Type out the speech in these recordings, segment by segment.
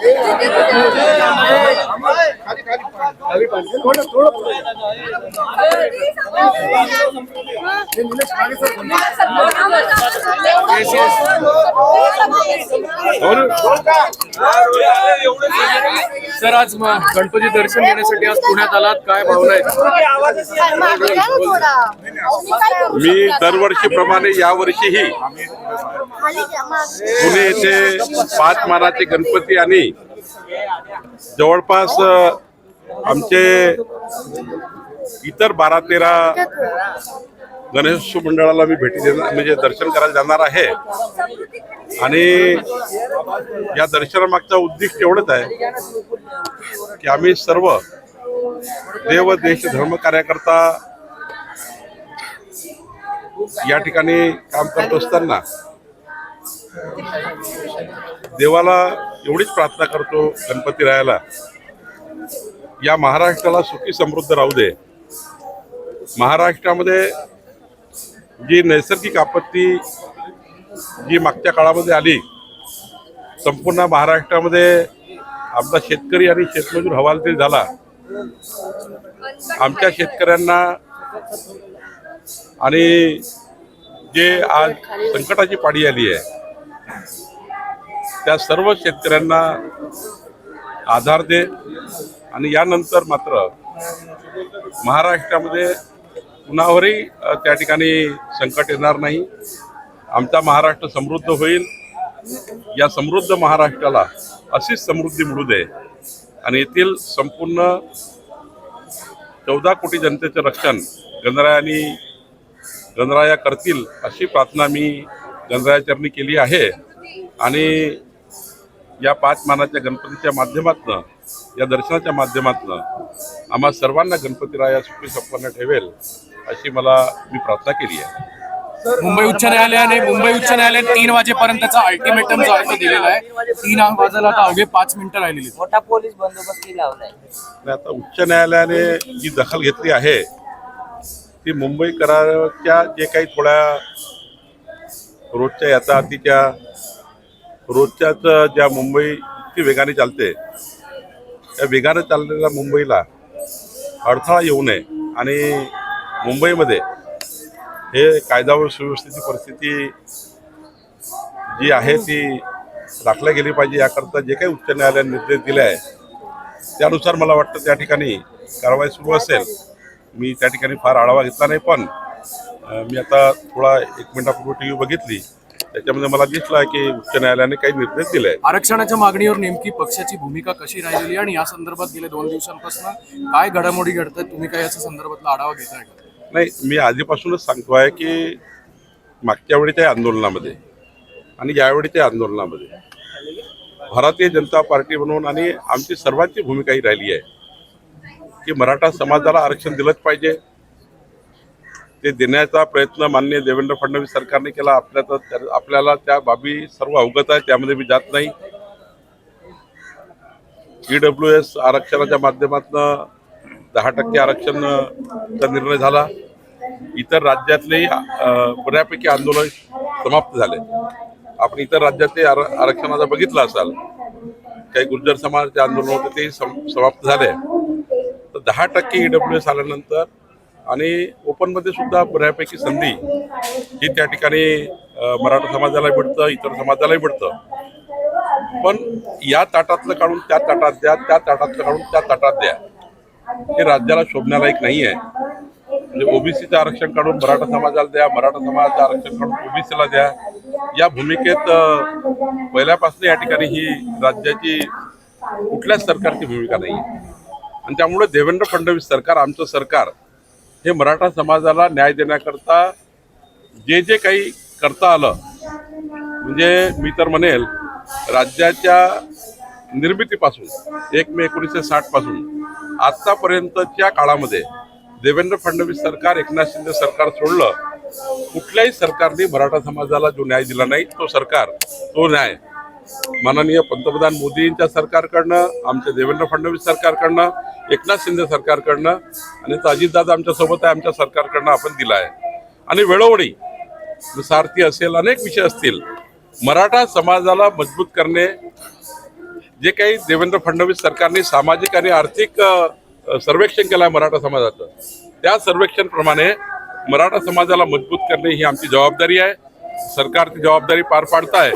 姐姐不行 sir आज गणपती दर्शन घेण्यासाठी आज पुण्यात आलात. काय भावना आहेत मी दरवर्षीप्रमाणे यावर्षीही पुणे येथे पाच मानाचे गणपती आणि जवळपास आमचे इतर बारा तेरा गणेशोत्सव मंडळाला मी भेटी देणार म्हणजे दर्शन करायला जाणार आहे. आणि या दर्शनामागचा उद्दिष्ट एवढंच आहे की आम्ही सर्व देव देश धर्म कार्यकर्ता या ठिकाणी काम करत असताना देवाला एवढीच प्रार्थना करतो गणपती रायाला. या महाराष्ट्राला सुखी समृद्ध राहू दे. महाराष्ट्रामध्ये जी नैसर्गिक आपत्ती जी मागच्या काळामध्ये आली संपूर्ण महाराष्ट्रामध्ये आपला शेतकरी आणि शेतमजूर हवालदिल झाला. आमच्या शेतकऱ्यांना आणि जे आज संकटाची पाडी आली आहे त्या सर्व शेतकऱ्यांना आधार दे आणि यानंतर मात्र महाराष्ट्रामध्ये कुणावरही त्या ठिकाणी संकट येणार नाही. आमचा महाराष्ट्र समृद्ध होईल. या समृद्ध महाराष्ट्राला अशीच समृद्धी मिळू दे. आणि येथील संपूर्ण चौदा कोटी जनतेचं रक्षण गणरायानी गणराया करतील अशी प्रार्थना मी गणरायाचरणी केली आहे. आणि या पाच मानाच्या गणपतीच्या माध्यमातनं या दर्शनाच्या माध्यमातनं आम्हा सर्वांना गणपतीराया सुखी संपन्न ठेवेल अशी मला मी प्रार्थना केली आहे मुंबई उच्च न्यायालयाने मुंबई उच्च न्यायालयाने तीन वाजेपर्यंतचा अल्टिमेटम जो आहे तो दिलेला आहे तीन वाजायला आता अवघे पाच मिनिटं राहिलेली आहेत. मोठा पोलीस बंदोबस्त लावलाय आणि आता उच्च न्यायालयाने जी दखल घेतली आहे ती मुंबईकरांच्या जे काही थोड्या रोजच्या यातायातीच्या रोजच्याच ज्या मुंबई इतकी वेगाने चालते त्या वेगाने चाललेल्या मुंबईला अडथळा येऊ नये. आणि मुंबईमध्ये हे कायदा व सुव्यवस्थेची परिस्थिती जी आहे ती राखल्या गेली पाहिजे याकरता जे काही उच्च न्यायालयाने निर्देश दिले आहे त्यानुसार मला वाटतं त्या ठिकाणी कारवाई सुरू असेल. मी त्या ठिकाणी फार आढावा घेतला नाही पण मी आता थोडा एक मिनिटापूर्वी टी व्ही बघितली. त्याच्यामध्ये मला दिसलं की उच्च न्यायालयाने काही निर्देश दिले आहेत. आरक्षणाच्या मागणीवर नेमकी पक्षाची भूमिका कशी राहिलेली आहे? आणि या संदर्भात गेल्या दोन दिवसांपासून काय घडामोडी घडतात तुम्ही काय याच्या संदर्भातला आढावा घेताय का? नाही मी आधीपासूनच सांगतो आहे की मागच्या वेळीच्या आंदोलनामध्ये आणि यावेळीच्या आंदोलनामध्ये भारतीय जनता पार्टी म्हणून आणि आमची सर्वांची भूमिका ही राहिली आहे की मराठा समाजाला आरक्षण दिलंच पाहिजे. ते देण्याचा प्रयत्न माननीय देवेंद्र फडणवीस सरकारने केला. आपल्या तर आपल्याला त्या बाबी सर्व अवगत आहे त्यामध्ये मी जात नाही. ईडब्ल्यू एस आरक्षणाच्या माध्यमातून दहा टक्के आरक्षणचा निर्णय झाला. इतर राज्यातलेही बऱ्यापैकी आंदोलन समाप्त झाले. आपण इतर राज्यातले आर आरक्षणाचा बघितलं असाल काही गुर्जर समाजाचे आंदोलन होते ते सम- समाप्त झाले. तर दहा टक्के ईडब्ल्यू एस आल्यानंतर आणि ओपनमध्ये सुद्धा बऱ्यापैकी संधी ही त्या ठिकाणी मराठा समाजाला मिळतं इतर समाजालाही मिळतं पण या ताटातलं काढून त्या ताटात द्या त्या ताटातलं काढून त्या ताटात द्या. हे राज्याला शोभण्यालायक नाही आहे म्हणजे ओबीसीचं आरक्षण काढून मराठा समाजाला द्या मराठा समाजाचं आरक्षण काढून ओबीसीला द्या. या भूमिकेत पहिल्यापासून या ठिकाणी ही राज्याची कुठल्याच सरकारची भूमिका नाही आहे आणि त्यामुळे देवेंद्र फडणवीस सरकार आमचं सरकार हे मराठा समाजाला न्याय देण्याकरता जे जे काही करता आलं म्हणजे मी तर म्हणेल राज्याच्या निर्मितीपासून एक मे एकोणीसशे साठपासून आत्तापर्यंतच्या काळामध्ये देवेंद्र फडणवीस सरकार एकनाथ शिंदे सरकार सोडलं कुठल्याही सरकारने मराठा समाजाला जो न्याय दिला नाही तो सरकार तो न्याय माननीय पंतप्रधान मोदींच्या सरकारकडनं आमच्या देवेंद्र फडणवीस सरकारकडनं एकनाथ शिंदे सरकारकडनं आणि अजितदादा आमच्यासोबत आहे आमच्या सरकारकडनं आपण दिला आहे. आणि वेळोवेळी सारथी असेल अनेक विषय असतील मराठा समाजाला मजबूत करणे जे काही देवेंद्र फडणवीस सरकारने सामाजिक आणि आर्थिक सर्वेक्षण केलं आहे मराठा समाजाचं त्या सर्वेक्षणप्रमाणे मराठा समाजाला मजबूत करणे ही आमची जबाबदारी आहे. सरकार ती जबाबदारी पार पाडत आहे.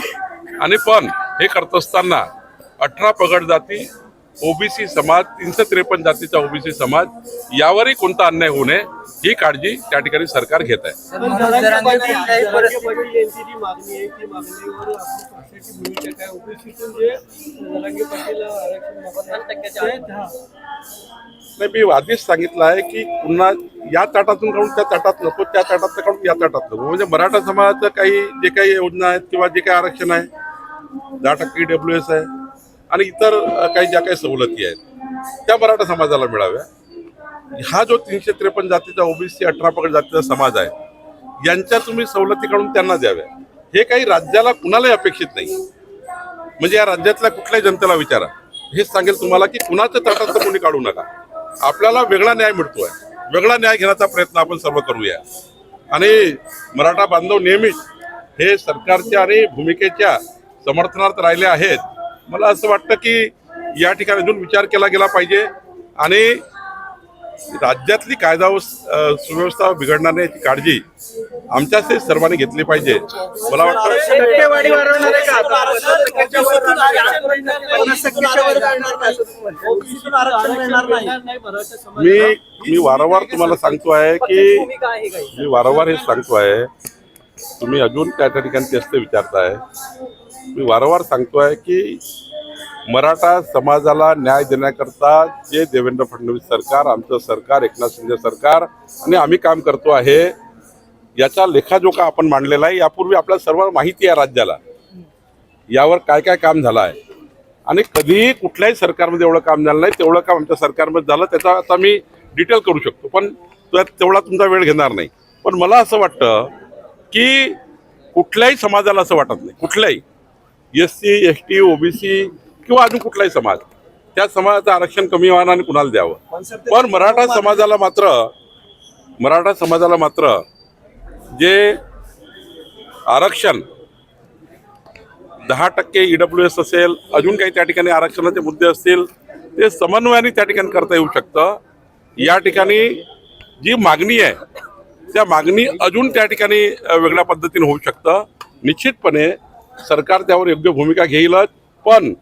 आणि पण हे करत असताना अठरा पगड जाती ओबीसी समाज तीनशे त्रेपन्न जातीचा ओबीसी समाज यावरही कोणता अन्याय होऊ नये ही काळजी त्या ठिकाणी सरकार घेत आहे. हा. मी आधीच सांगितलं आहे की पुन्हा या ताटातून काढून त्या ताटात नको त्या ताटात काढून या ताटात नको. म्हणजे मराठा समाजाचं काही जे काही योजना आहेत किंवा जे काही आरक्षण आहे दहा टक्के डब्ल्यू एस आहे आणि इतर काही ज्या काही सवलती आहेत त्या मराठा समाजाला मिळाव्या. हा जो तीनशे त्रेपन्न जातीचा ओबीसी अठरा पकड जातीचा समाज आहे यांच्या तुम्ही सवलती काढून त्यांना द्याव्या. हे काही राज्याला कुणालाही अपेक्षित नाही. म्हणजे या राज्यातल्या कुठल्याही जनतेला विचारा. हेच सांगेल तुम्हाला की कुणाचं ताटातलं कोणी काढू नका. आपल्याला वेगळा न्याय मिळतोय. वेगळा न्याय घेण्याचा प्रयत्न आपण सर्व करूया. आणि मराठा बांधव नेहमीच हे सरकारच्या आणि भूमिकेच्या समर्थनार्थ राहिले आहेत. मला असं वाटतं की या ठिकाणी अजून विचार केला गेला पाहिजे आणि राज्यातली कायदा व सुव्यवस्था बिघडणार नाही याची काळजी आमच्याच सर्वांनी घेतली पाहिजे. मला वाटतं मी मी वारंवार तुम्हाला सांगतो आहे की मी वारंवार हे सांगतो आहे. तुम्ही अजून त्या त्या ठिकाणी तेच ते विचारताय. मी वारंवार सांगतो आहे की मराठा समाजाला न्याय देण्याकरता जे देवेंद्र फडणवीस सरकार आमचं सरकार एकनाथ शिंदे सरकार आणि आम्ही काम करतो आहे याचा लेखाजोखा आपण मांडलेला आहे. यापूर्वी आपल्या सर्व माहिती आहे राज्याला. यावर काय काय काम झालं आहे आणि कधीही कुठल्याही सरकारमध्ये एवढं काम झालं नाही. तेवढं काम आमच्या सरकारमध्ये झालं. त्याचा आता मी डिटेल करू शकतो. पण तेवढा तुमचा वेळ घेणार नाही. पण मला असं वाटतं की कुठल्याही समाजाला असं वाटत नाही. कुठल्याही. S C S T OBC किंवा अजून कुठलाही समाज त्या समाजाचं आरक्षण कमी व्हावं आणि कुणाला द्यावं. पण मराठा समाजाला मात्र मराठा समाजाला मात्र जे आरक्षण दहा टक्के ईडब्ल्यू एस असेल अजून काही त्या ठिकाणी आरक्षणाचे मुद्दे असतील ते समन्वयाने त्या ठिकाणी करता येऊ शकतं. या ठिकाणी जी मागणी आहे त्या मागणी अजून त्या ठिकाणी वेगळ्या पद्धतीने होऊ शकतं. निश्चितपणे सरकार त्यावर योग्य भूमिका घेईलच. पण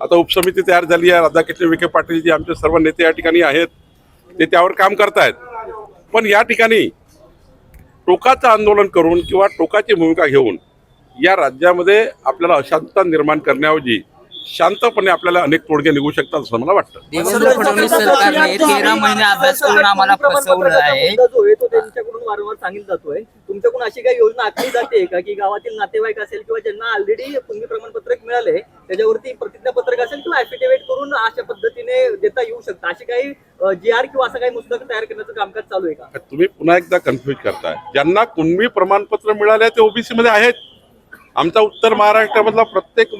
आता उपसमिती तयार झाली आहे. राधाकृष्ण विखे पाटील जे आमचे सर्व नेते या ठिकाणी आहेत. ते त्यावर काम करतायत. पण या ठिकाणी टोकाचं आंदोलन करून किंवा टोकाची भूमिका घेऊन या राज्यामध्ये आपल्याला अशांतता निर्माण करण्याऐवजी शांतपणे आपल्याला अनेक तोडगे निघू शकतात असं मला वाटतं. देवेंद्र फडणवीस सरकारने तेरा महिने अभ्यास करून आम्हाला फसवलं आहे. जो आहे तो त्यांच्याकडून वारंवार सांगितला जातोय. तुमच्याकडून अशी काही योजना आखली जाते का की गावातील नातेवाईक असेल किंवा ज्यांना ऑलरेडी तुम्ही प्रमाणपत्रक मिळाले त्याच्यावरती प्रतिज्ञापत्रक असेल किंवा ऍफिडेव्हिट करून अशा पद्धतीने देता येऊ शकतं? अशी काही जी आर किंवा असं काही पुस्तक तयार करण्याचं कामकाज चालू आहे का? तुम्ही पुन्हा एकदा कन्फ्युज करताय. ज्यांना कुणबी प्रमाणपत्र मिळाले ते ओबीसी मध्ये आहेत. आमचा उत्तर महाराष्ट्रामधला प्रत्येक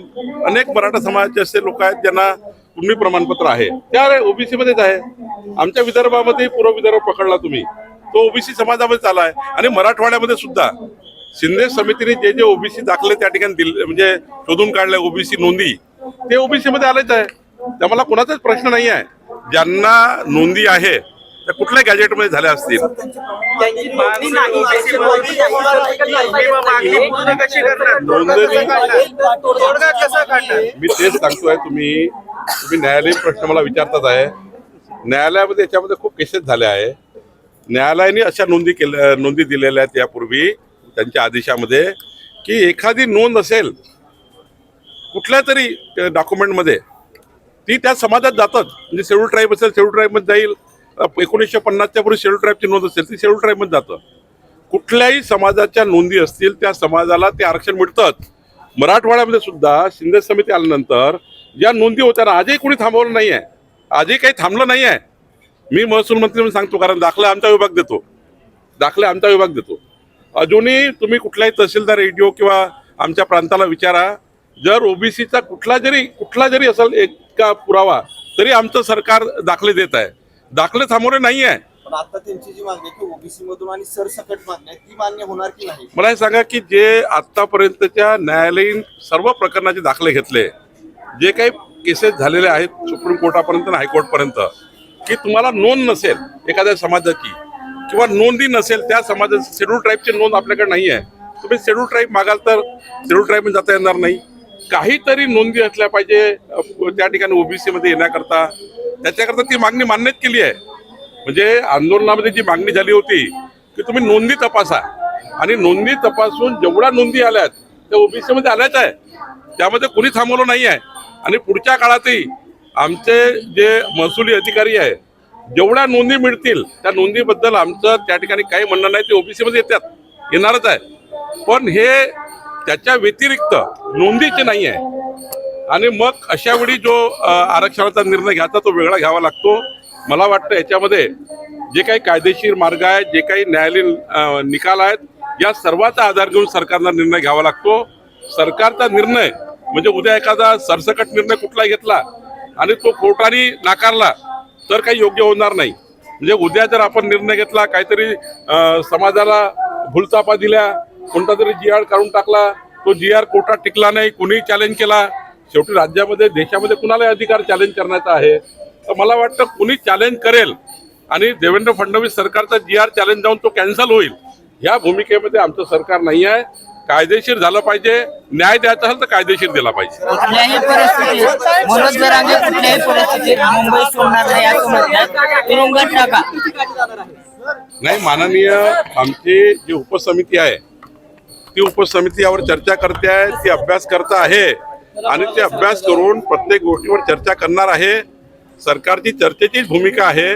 अनेक मराठा समाजाचे असे लोक आहेत ज्यांना कुणबी प्रमाणपत्र आहे. त्या ओबीसी मध्येच आहे. आमच्या विदर्भामध्ये पूर्व विदर्भ पकडला तुम्ही. तो ओबीसी समाजामध्ये आला आहे आणि मराठवाड्यामध्ये सुद्धा. शिंदे समितीने जे जे ओबीसी दाखले त्या ठिकाणी दिले म्हणजे शोधून काढले ओबीसी नोंदी. ते ओबीसी मध्ये आलेच आहे. त्यामुळे कोणाचाच प्रश्न नाही आहे ज्यांना नोंदी आहे त्या कुठल्या गॅजेटमध्ये झाल्या असतील? मी तेच सांगतोय तुम्ही. तुम्ही न्यायालयीन प्रश्न मला विचारतात आहे. न्यायालयामध्ये याच्यामध्ये खूप केसेस झाल्या आहे. न्यायालयाने अशा नोंदी केल्या नोंदी दिलेल्या आहेत यापूर्वी त्यांच्या आदेशामध्ये की एखादी नोंद असेल कुठल्या तरी डॉक्युमेंटमध्ये ती त्या समाजात जातात. म्हणजे शेड्यूल ट्राईब असेल शेड्यूल ट्राईबमध्ये जाईल. एकोणीसशे पन्नासच्या पूर्वी शेड्यूल ट्राईबची नोंद असेल ती शेड्यूल ट्राईबमध्ये जातं. कुठल्याही समाजाच्या नोंदी असतील त्या समाजाला ते आरक्षण मिळतंच. मराठवाड्यामध्ये सुद्धा शिंदे समिती आल्यानंतर ज्या नोंदी होत्या ना आजही कोणी थांबवलं नाही आहे आजही काही थांबलं नाही आहे मी महसूल मंत्री म्हणून सांगतो कारण दाखला आमचा विभाग देतो. दाखले आमचा विभाग देतो. अजूनही तुम्ही कुठलाही तहसीलदार रेडिओ किंवा आमच्या प्रांताला विचारा. जर ओबीसीचा कुठला जरी कुठला जरी असेल एक का पुरावा तरी आमचं सरकार दाखले देत आहे. दाखले थांबवले नाही आहे पण आता त्यांची जी मागणी की ओबीसी मधून आणि सरसकट मागणी आहे ती मान्य होणार की नाही? मला हे सांगा की जे आतापर्यंतच्या न्यायालयीन सर्व प्रकरणाचे दाखले घेतले जे काही केसेस झालेले आहेत सुप्रीम कोर्टापर्यंत आणि हायकोर्टपर्यंत की तुम्हाला नोंद नसेल एखाद्या समाजाची किंवा नोंदी नसेल त्या समाजाची शेड्यूल ट्राईबची नोंद आपल्याकडे नाही आहे तुम्ही शेड्यूल ट्राईब मागाल तर शेड्यूल ट्राईब जाता येणार नाही. काहीतरी नोंदी असल्या पाहिजे त्या ठिकाणी ओबीसी मध्ये येण्याकरता. त्याच्याकरता ती मागणी मान्यच केली आहे. म्हणजे आंदोलनामध्ये जी मागणी झाली होती की तुम्ही नोंदी तपासा. आणि नोंदी तपासून जेवढ्या नोंदी आल्यात त्या ओबीसी मध्ये आल्याच आहे. त्यामध्ये कोणी थांबवलं नाही आहे. आणि पुढच्या काळातही आमचे जे महसुली अधिकारी आहे जेवढ्या नोंदी मिळतील त्या नोंदीबद्दल आमचं त्या ठिकाणी काही म्हणणं नाही ते ओबीसी मध्ये येतात. येणारच आहे. पण हे त्याच्या व्यतिरिक्त नोंदीचे नाही आहे. आणि मग अशा वेळी जो आरक्षणाचा निर्णय घ्यायचा तो वेगळा घ्यावा लागतो. मला वाटतं याच्यामध्ये जे काही कायदेशीर मार्ग आहेत जे काही न्यायालयीन निकाल आहेत या सर्वाचा आधार घेऊन सरकारला निर्णय घ्यावा लागतो. सरकारचा निर्णय म्हणजे उद्या एखादा सरसकट निर्णय कुठला घेतला आणि तो कोर्टाने नाकारला तर काही योग्य होणार नाही. म्हणजे उद्या जर आपण निर्णय घेतला काहीतरी समाजाला भुलचापा दिल्या कोणता तरी जी आर काढून टाकला तो जी आर कोर्टात टिकला नाही कुणीही चॅलेंज केला. शेवटी राज्यामध्ये देशामध्ये कुणालाही अधिकार चॅलेंज करण्याचा आहे? तर मला वाटतं कुणी चॅलेंज करेल आणि देवेंद्र फडणवीस सरकारचा जी आर चॅलेंज जाऊन तो कॅन्सल होईल या भूमिकेमध्ये आमचं सरकार नाही आहे. कायदेशीर झालं पाहिजे. न्याय द्यायचा असेल तर कायदेशीर दिला पाहिजे. कुठल्याही परिस्थितीत मनोज जरांगे कुठल्याही परिस्थितीत मुंबई सोडणार नाही असं म्हणतात. तुरुंगात टाका. नाही माननीय आमची जी उपसमिती आहे ती उपसमिती यावर चर्चा करते आहे ती अभ्यास करता आहे. आणि ते अभ्यास करून प्रत्येक गोष्टीवर चर्चा करणार आहे. सरकारची चर्चेचीच भूमिका आहे.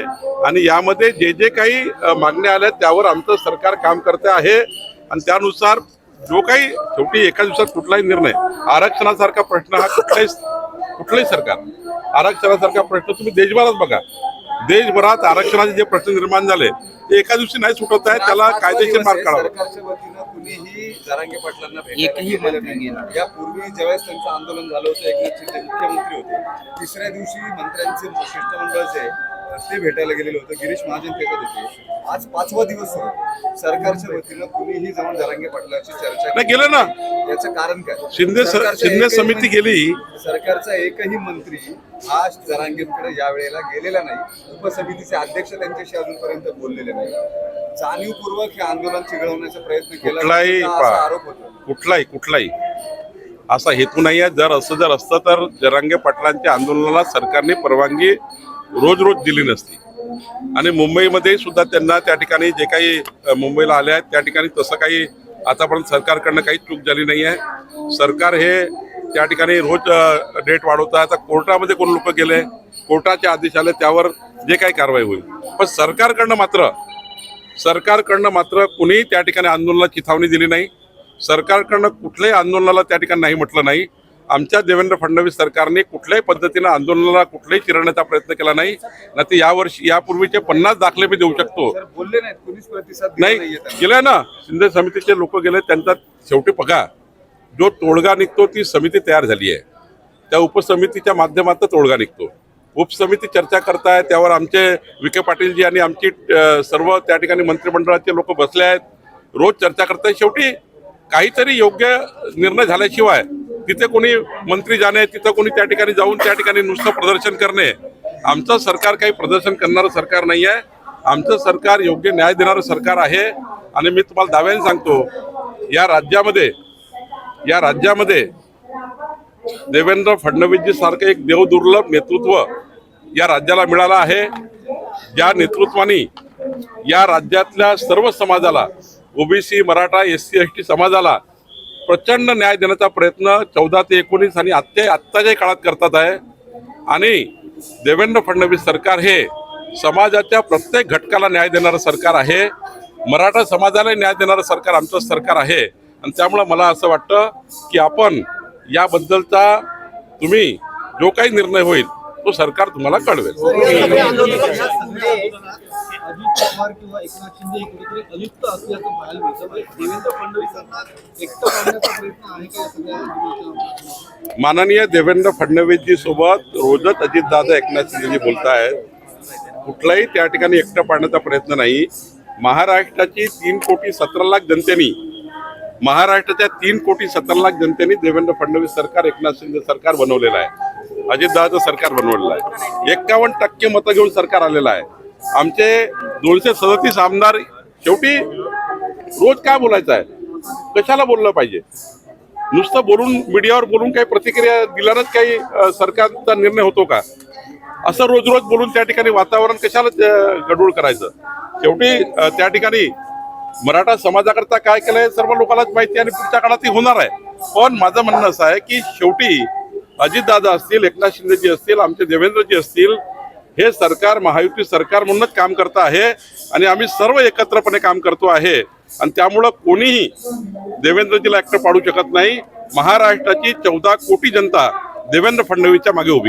आणि यामध्ये जे जे काही मागण्या आल्या आहेत, त्यावर आमचं सरकार काम करते आहे. आणि त्यानुसार जो काही शेवटी एका दिवसात कुठलाही निर्णय आरक्षणासारखा प्रश्न हा कुठलाही कुठलंही सरकार आरक्षणासारखा प्रश्न तुम्ही देशभरात बघा. देशभरात आरक्षणाचे जे प्रश्न निर्माण झाले ते एका दिवशी नाही सुटत आहे त्याला कायदेशीर मार्ग काढावा. कुणीही जरांगे पाटलांना भेटायला एकही मंत्री नाही. यापूर्वी ज्यावेळेस त्यांचं आंदोलन झालं होतं एकनाथ शिंदे मुख्यमंत्री होते तिसऱ्या दिवशी मंत्र्यांचे शिष्टमंडळ जे आहे, ते भेटायला गेलेलं होतं. गिरीश महाजन त्याच्यात होते. आज पाचवा दिवस सुरू. सरकारच्या वतीनं कुणीही जाऊन जरांगे पाटलाची चर्चा नाही गेलं ना. याचं कारण काय? शिंदे स- सरकारचा शिंदे एकही समिती मंत्री- गेली. सरकारचा एकही मंत्री हा जरांगेंकडे या वेळेला गेलेला नाही. उपसमितीचे अध्यक्ष त्यांच्याशी अजूनपर्यंत बोललेले नाही. जाणीवपूर्वक हे आंदोलन चिघळवण्याचा प्रयत्न केला कुठलाही असा पा- आरोप होतो. कुठलाही कुठलाही. असा हेतू नाही आहे. जर असं जर असतं तर जरांगे पाटलांच्या आंदोलनाला सरकारने परवानगी रोज रोज दिली नसती. आणि मुंबईमध्ये सुद्धा त्यांना त्या ठिकाणी जे काही मुंबईला आले आहेत त्या ठिकाणी तसं काही आतापर्यंत सरकारकडनं काही चूक झाली नाही आहे. सरकार हे त्या ठिकाणी रोज रेट वाढवतं आता कोर्टामध्ये कोण लोक गेले? कोर्टाचे आदेश आले त्यावर जे काही कारवाई होईल. पण सरकारकडनं मात्र सरकारकडनं मात्र कुणीही त्या ठिकाणी आंदोलनाला चिथावणी दिली नाही. सरकारकडनं कुठल्याही आंदोलनाला त्या ठिकाणी नाही म्हटलं नाही. आमच्या देवेंद्र फडणवीस सरकारने कुठल्याही पद्धतीनं आंदोलनाला कुठलाही चिरण्याचा प्रयत्न केला नाही. ना ते यावर्षी यापूर्वीचे पन्नास दाखले मी देऊ शकतो. बोलले नाही. गेले ना. शिंदे समितीचे लोक गेले त्यांचा शेवटी बघा जो तोडगा निघतो ती समिती तयार झाली आहे. त्या उपसमितीच्या माध्यमातून तोडगा निघतो. उपसमिती चर्चा करताय त्यावर आमचे विखे पाटीलजी आणि आमची सर्व त्या ठिकाणी मंत्रिमंडळाचे लोक बसले आहेत. रोज चर्चा करताय. शेवटी काहीतरी योग्य निर्णय झाल्याशिवाय तिथे कोणी मंत्री जाणे तिथं कोणी त्या ठिकाणी जाऊन त्या ठिकाणी नुसतं प्रदर्शन करणे आमचं सरकार काही प्रदर्शन करणारं सरकार नाही आहे आमचं सरकार योग्य न्याय देणारं सरकार आहे. आणि मी तुम्हाला दाव्याने सांगतो या राज्यामध्ये या राज्यामध्ये देवेंद्र फडणवीसजी सारखं एक देवदुर्लभ नेतृत्व या राज्याला मिळाला आहे. ज्या नेतृत्वाने या राज्यातल्या सर्व समाजाला OBC Maratha S C S T समाजाला प्रचंड न्याय देण्याचा प्रयत्न चौदा ते एकोणीस आणि आत्ता आत्ताच्या काळात करतात आहे. आणि देवेंद्र फडणवीस सरकार हे समाजाच्या प्रत्येक घटकाला न्याय देणारं सरकार आहे. मराठा समाजाला न्याय देणारं सरकार आमचं सरकार आहे. आणि त्यामुळं मला असं वाटतं की आपण याबद्दलचा तुम्ही जो काही निर्णय होईल तो सरकार तुम्हाला कळवेल? माननीय देवेंद्र फडणवीसजी सोबत रोजच अजितदादा एकनाथ शिंदेजी बोलतायत. कुठलाही त्या ठिकाणी एकटं पाडण्याचा प्रयत्न नाही. महाराष्ट्राची तीन कोटी सतरा लाख जनतेनी महाराष्ट्राच्या तीन कोटी सत्तर लाख जनतेने देवेंद्र फडणवीस सरकार एकनाथ शिंदे सरकार बनवलेलं आहे. अजितदादाचं सरकार बनवलेलं आहे. एक्कावन्न टक्के मतं घेऊन सरकार आलेलं आहे. आमचे दोनशे सदतीस आमदार शेवटी रोज काय बोलायचं आहे? कशाला बोललं पाहिजे? नुसतं बोलून मीडियावर बोलून काही प्रतिक्रिया दिल्यानंच काही सरकारचा निर्णय होतो का? असं रोज रोज बोलून त्या ठिकाणी वातावरण कशाला गडूळ करायचं? शेवटी त्या ठिकाणी मराठा समाजाकरता काय केलंय हे सर्व लोकांनाच माहिती आहे आणि पुढच्या काळात होणार आहे. पण माझं म्हणणं असं आहे की शेवटी अजितदादा असतील एकनाथ शिंदेजी असतील आमचे देवेंद्रजी असतील हे सरकार महायुती सरकार म्हणूनच काम करत आहे आणि आम्ही सर्व एकत्रपणे काम करतो आहे. आणि त्यामुळं कोणीही देवेंद्रजीला एकटं पाडू शकत नाही. महाराष्ट्राची चौदा कोटी जनता देवेंद्र फडणवीसच्या मागे उभी